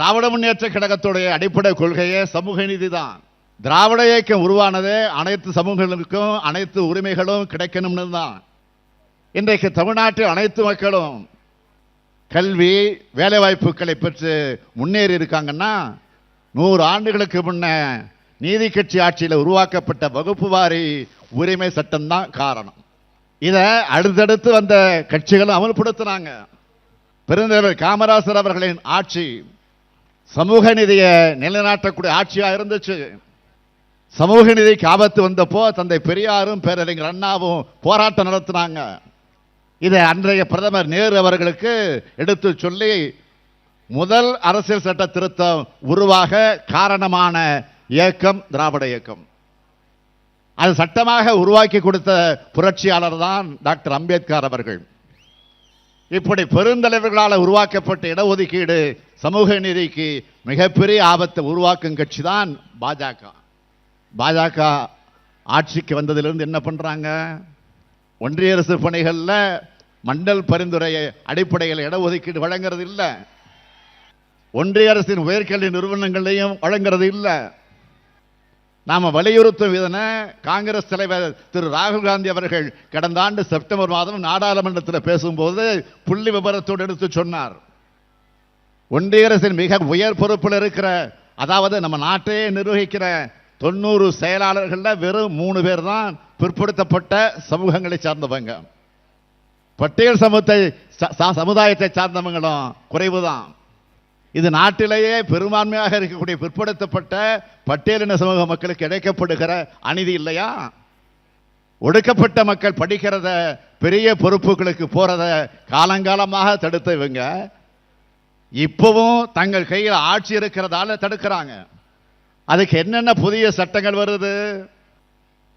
திராவிட முன்னேற்ற கழகத்துடைய அடிப்படை கொள்கையே சமூக நீதி தான் திராவிட இயக்கம் உருவானதே அனைத்து சமூகங்களுக்கும் அனைத்து உரிமைகளும் கிடைக்கணும்னு தான். இன்றைக்கு தமிழ்நாட்டில் அனைத்து மக்களும் கல்வி வேலைவாய்ப்புகளை பெற்று முன்னேறி இருக்காங்கன்னா நூறு ஆண்டுகளுக்கு முன்ன நீதி கட்சி ஆட்சியில் உருவாக்கப்பட்ட வகுப்பு வாரி உரிமை சட்டம்தான் காரணம். இதை அடுத்தடுத்து வந்த கட்சிகளும் அமல்படுத்தினாங்க. பெருந்தலைவர் காமராசர் அவர்களின் ஆட்சி சமூக நிதியை நிலைநாட்டக்கூடிய ஆட்சியாக இருந்துச்சு. சமூக நிதிக்கு ஆபத்து வந்தப்போ தந்தை பெரியாரும் பேரறிஞர் அண்ணாவும் போராட்டம் நடத்தினாங்க. இதை அன்றைய பிரதமர் நேரு அவர்களுக்கு எடுத்து சொல்லி முதல் அரசியல் சட்ட திருத்தம் உருவாக காரணமான இயக்கம் திராவிட இயக்கம். அது சட்டமாக உருவாக்கி கொடுத்த புரட்சியாளர் தான் டாக்டர் அம்பேத்கர் அவர்கள். இப்படி பெருந்தலைவர்களால் உருவாக்கப்பட்ட இடஒதுக்கீடு சமூக நீதிக்கு மிகப்பெரிய ஆபத்தை உருவாக்கும் கட்சி தான் பாஜக. பாஜக ஆட்சிக்கு வந்ததிலிருந்து என்ன பண்ணுறாங்க ஒன்றிய அரசு பணிகளில் மண்டல் பரிந்துரை அடிப்படையில் இடஒதுக்கீடு வழங்குறது இல்லை. ஒன்றிய அரசின் உயர்கல்வி நிறுவனங்களையும் வழங்குறது இல்லை. நாம் வலியுறுத்தும் இதனை காங்கிரஸ் தலைவர் திரு ராகுல் காந்தி அவர்கள் கடந்த ஆண்டு செப்டம்பர் மாதம் நாடாளுமன்றத்தில் பேசும்போது புள்ளி விபரத்தோடு எடுத்து சொன்னார். ஒன்றிய அரசின் மிக உயர் பொறுப்பில் இருக்கிற அதாவது நம்ம நாட்டையே நிர்வகிக்கிற தொண்ணூறு செயலாளர்களில் வெறும் மூணு பேர் தான் பிற்படுத்தப்பட்ட சமூகங்களை சார்ந்தவங்க. பட்டியல் சமூகத்தை ச- சமுதாயத்தை சார்ந்தவங்களும் குறைவு தான் இது நாட்டிலேயே பெரும்பான்மையாக இருக்கக்கூடிய பிற்படுத்தப்பட்ட பட்டியலின சமூக மக்களுக்கு கிடைக்கப்படுகிற அநீதி இல்லையா? ஒடுக்கப்பட்ட மக்கள் படிக்கிறத பெரிய பொறுப்புகளுக்கு போகிறத காலங்காலமாக தடுத்த இவங்க. இப்பவும் தங்கள் கையில் ஆட்சி இருக்கிறதால தடுக்கிறாங்க. அதுக்கு என்னென்ன புதிய சட்டங்கள் வருது?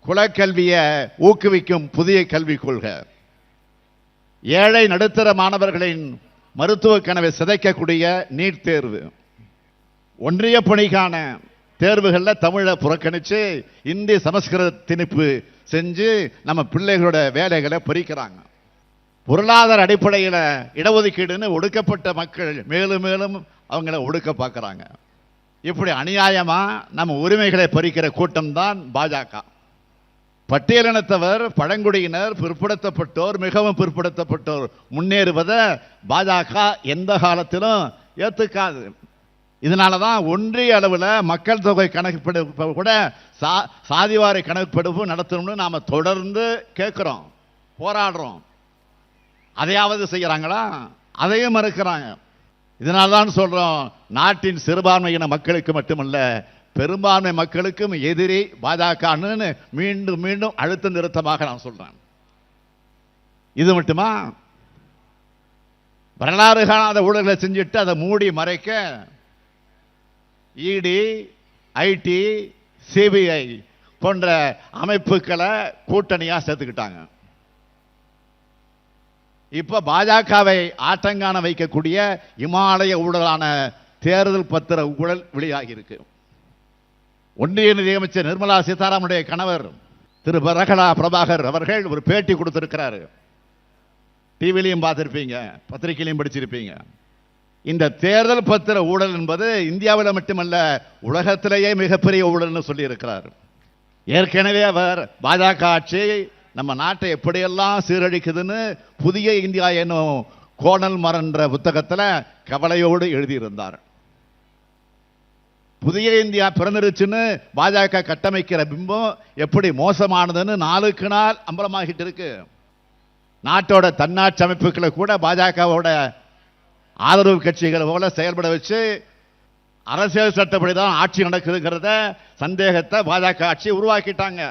குலக்கல்வியை ஊக்குவிக்கும் புதிய கல்விக் கொள்கை. ஏழை நடுத்தர மாணவர்களின் மருத்துவ கனவை சிதைக்கக்கூடிய நீட் தேர்வு. ஒன்றிய பணிக்கான தேர்வுகளில் தமிழை புறக்கணித்து இந்தி சமஸ்கிருத திணிப்பு செஞ்சு நம்ம பிள்ளைகளோட வேலைகளை பொறிக்கிறாங்க. பொருளாதார அடிப்படையில் இடஒதுக்கீடுன்னு ஒடுக்கப்பட்ட மக்கள் மேலும் மேலும் அவங்கள ஒடுக்க பார்க்குறாங்க. இப்படி அநியாயமாக நம்ம உரிமைகளை பறிக்கிற கூட்டம்தான் பாஜக. பட்டியலினத்தவர் பழங்குடியினர் பிற்படுத்தப்பட்டோர் மிகவும் பிற்படுத்தப்பட்டோர். முன்னேறுவதை பாஜக எந்த காலத்திலும் ஏற்றுக்காது இதனால தான் ஒன்றிய அளவில் மக்கள் தொகை கணக்கெடுப்பு கூட சா சாதிவாரி கணக்கெடுப்பு நடத்தணும்னு நாம் தொடர்ந்து கேட்குறோம் போராடுறோம். அதையாவது செய்கிறாங்களா அதையும் மறுக்கிறாங்க. இதனால தான் சொல்கிறோம் நாட்டின் சிறுபான்மையின மக்களுக்கு மட்டுமல்ல பெரும்பான்மை மக்களுக்கும் எதிரி பாஜகன்னு மீண்டும் மீண்டும் அழுத்த நிறுத்தமாக நான் சொல்றேன். இது மட்டுமா? வரலாறு காணாத ஊழல்களை செஞ்சுட்டு அதை மூடி மறைக்க இடி ஐடி சிபிஐ போன்ற அமைப்புகளை கூட்டணியாக சேர்த்துக்கிட்டாங்க. இப்போ பாஜகவை ஆட்டங்கான வைக்கக்கூடிய இமாலய ஊழலான தேர்தல் பத்திர ஊழல் வெளியாகி இருக்குது ஒன்றிய நிதியமைச்சர் நிர்மலா சீதாராமனுடைய கணவர் திரு பரகலா பிரபாகர் அவர்கள் ஒரு பேட்டி கொடுத்திருக்கிறாரு. டிவிலையும் பார்த்துருப்பீங்க பத்திரிகையிலையும் படிச்சிருப்பீங்க. இந்த தேர்தல் பத்திர ஊழல் என்பது இந்தியாவில் மட்டுமல்ல உலகத்திலேயே மிகப்பெரிய ஊழல்னு சொல்லியிருக்கிறார். ஏற்கனவே அவர் பாஜக ஆட்சி நம்ம நாட்டை எப்படியெல்லாம் சீரழிக்குதுன்னு புதிய இந்தியா என்னும் கோணல் மரன்ற புத்தகத்தில் கவலையோடு எழுதியிருந்தார். புதிய இந்தியா பிறந்துருச்சுன்னு பாஜக கட்டமைக்கிற பிம்பம் எப்படி மோசமானதுன்னு நாளுக்கு நாள் அம்பலமாகிட்டு இருக்கு. நாட்டோட தன்னாட்சி அமைப்புகளை கூட பாஜகவோட ஆதரவு கட்சிகளை போல செயல்பட வச்சு அரசியல் சட்டப்படி தான் ஆட்சி நடக்குதுங்கிறத சந்தேகத்தை பாஜக ஆட்சி உருவாக்கிட்டாங்க.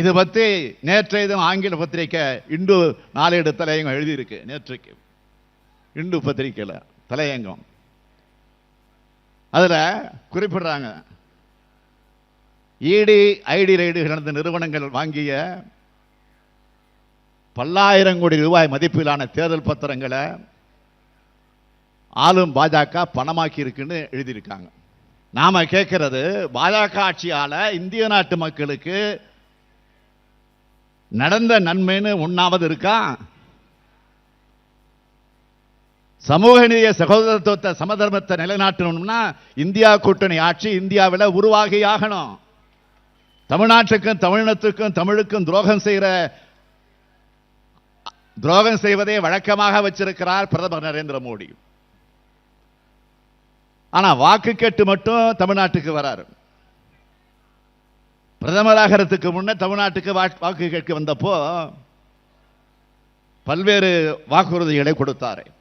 இது பற்றி நேற்றைய தினம் ஆங்கில பத்திரிக்கை இந்து நாளேடு தலையங்கம் எழுதியிருக்கு. நேற்றைக்கு இந்து பத்திரிக்கையில் தலையங்கம். அதில் குறிப்பிடுறாங்க. இடி ஐடி ரைடு நடந்த நிறுவனங்கள் வாங்கிய பல்லாயிரம் கோடி ரூபாய் மதிப்பிலான தேர்தல் பத்திரங்களை ஆளும் பாஜக பணமாக்கி இருக்குன்னு எழுதியிருக்காங்க. நாம் கேட்கறது பாஜக ஆட்சியால் இந்திய நாட்டு மக்களுக்கு நடந்த நன்மைன்னு ஒன்றாவது இருக்கா? சமூக நீதிய சகோதரத்துவத்தை சமதர்மத்தை நிலைநாட்டணும்னா இந்தியா கூட்டணி ஆட்சி இந்தியாவில் உருவாகி ஆகணும். தமிழ்நாட்டுக்கும் தமிழினத்துக்கும் தமிழுக்கும் துரோகம் செய்கிற துரோகம் செய்வதை வழக்கமாக வச்சிருக்கிறார் பிரதமர் நரேந்திர மோடி. ஆனா வாக்கு கேட்டு மட்டும் தமிழ்நாட்டுக்கு வராரு. பிரதமராகிறதுக்கு முன்ன தமிழ்நாட்டுக்கு வா- வாக்கு கேட்க வந்தப்போ பல்வேறு வாக்குறுதிகளை கொடுத்தாரு.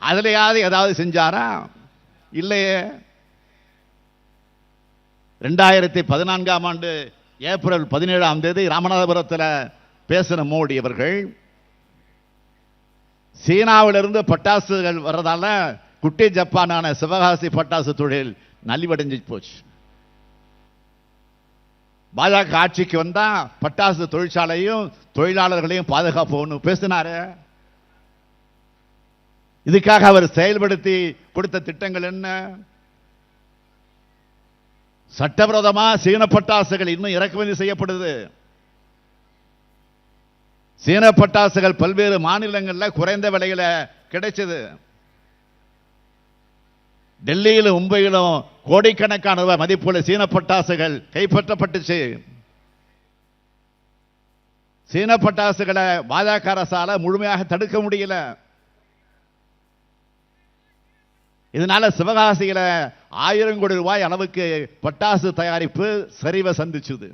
அதுலையாவது ஏதாவது செஞ்சாரா? இல்லையே. ரெண்டாயிரத்தி பதினான்காம் ஆண்டு ஏப்ரல் பதினேழாம் தேதி ராமநாதபுரத்தில் பேசின மோடி அவர்கள் சீனாவிலிருந்து பட்டாசுகள் வர்றதால குட்டி ஜப்பானான சிவகாசி பட்டாசு தொழில் நலிவடைஞ்சு போச்சு. பாஜக ஆட்சிக்கு வந்தா பட்டாசு தொழிற்சாலையும் தொழிலாளர்களையும் பாதுகாப்போம்னு பேசினாரு. இதுக்காக அவர் செயல்படுத்தி கொடுத்த திட்டங்கள் என்ன? சட்டவிரோதமா சீன பட்டாசுகள் இன்னும் இறக்குமதி செய்யப்படுது. சீன பட்டாசுகள் பல்வேறு மாநிலங்களில் குறைந்த விலையில கிடைச்சது. டெல்லியிலும் மும்பையிலும் கோடிக்கணக்கான ரூபாய் மதிப்புள்ள சீன பட்டாசுகள் கைப்பற்றப்பட்டுச்சு. சீன பட்டாசுகளை பாஜக அரசால முழுமையாக தடுக்க முடியல. இதனால சிவகாசியில் ஆயிரம் கோடி ரூபாய் அளவுக்கு பட்டாசு தயாரிப்பு சரிவை சந்திச்சுது.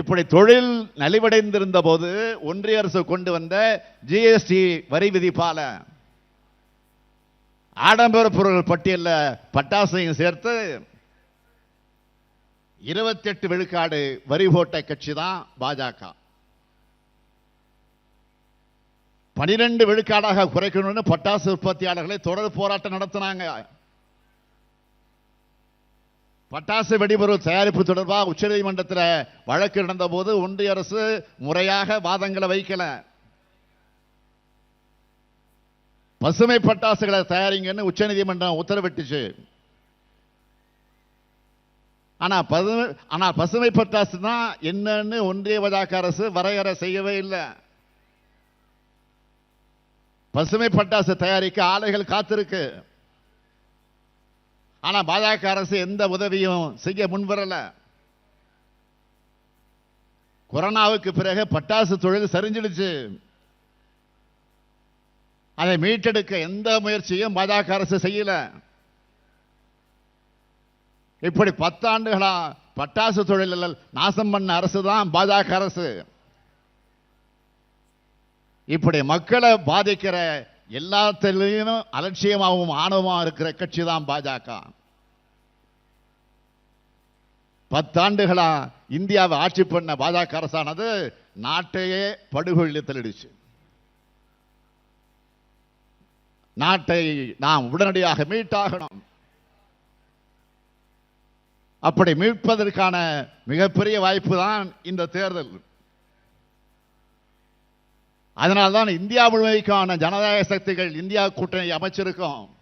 இப்படி தொழில் நலிவடைந்திருந்த போது ஒன்றிய அரசு கொண்டு வந்த ஜிஎஸ்டி வரி விதிப்பால ஆடம்பர பொருள் பட்டியலில் பட்டாசையும் சேர்த்து இருபத்தி எட்டு விழுக்காடு வரி போட்ட கட்சி தான் பாஜக. பனிரெண்டு விழுக்காடாக குறைக்கணும்னு பட்டாசு உற்பத்தியாளர்களை தொடர் போராட்டம் நடத்தினாங்க. பட்டாசு வெடிபொருள் தயாரிப்பு தொடர்பாக உச்சநீதிமன்றத்தில் வழக்கு நடந்தபோது ஒன்றிய அரசு முறையாக வாதங்களை வைக்கல. பசுமை பட்டாசுகளை தயாரிங்கன்னு உச்சநீதிமன்றம் உத்தரவிட்டுச்சு. ஆனால் பசுமை ஆனால் பசுமை பட்டாசு தான் என்னன்னு ஒன்றிய பாஜக அரசு வரையறை செய்யவே இல்லை. பசுமை பட்டாசு தயாரிக்க ஆலைகள் காத்திருக்கு. ஆனா பாஜக அரசு எந்த உதவியும் செய்ய முன்வரல. கொரோனாவுக்கு பிறகு பட்டாசு தொழில் சரிஞ்சிடுச்சு. அதை மீட்டெடுக்க எந்த முயற்சியும் பாஜக அரசு செய்யல. இப்படி பத்தாண்டுகளா பட்டாசு தொழில் நாசம் பண்ண அரசு தான் பாஜக அரசு. இப்படி மக்களை பாதிக்கிற எல்லாத்திலையும் அலட்சியமாகவும் ஆணவமாக இருக்கிற கட்சி தான் பாஜக. பத்தாண்டுகளா இந்தியாவை ஆட்சி பண்ண பாஜக அரசானது நாட்டையே படுகொழில் தள்ளிடுச்சு நாட்டை நாம் உடனடியாக மீட்டாகணும். அப்படி மீட்பதற்கான மிகப்பெரிய வாய்ப்பு தான் இந்த தேர்தல். அதனால்தான் இந்தியா முழுமைக்கான ஜனநாயக சக்திகள் இந்தியா கூட்டணி அமைச்சிருக்கோம்.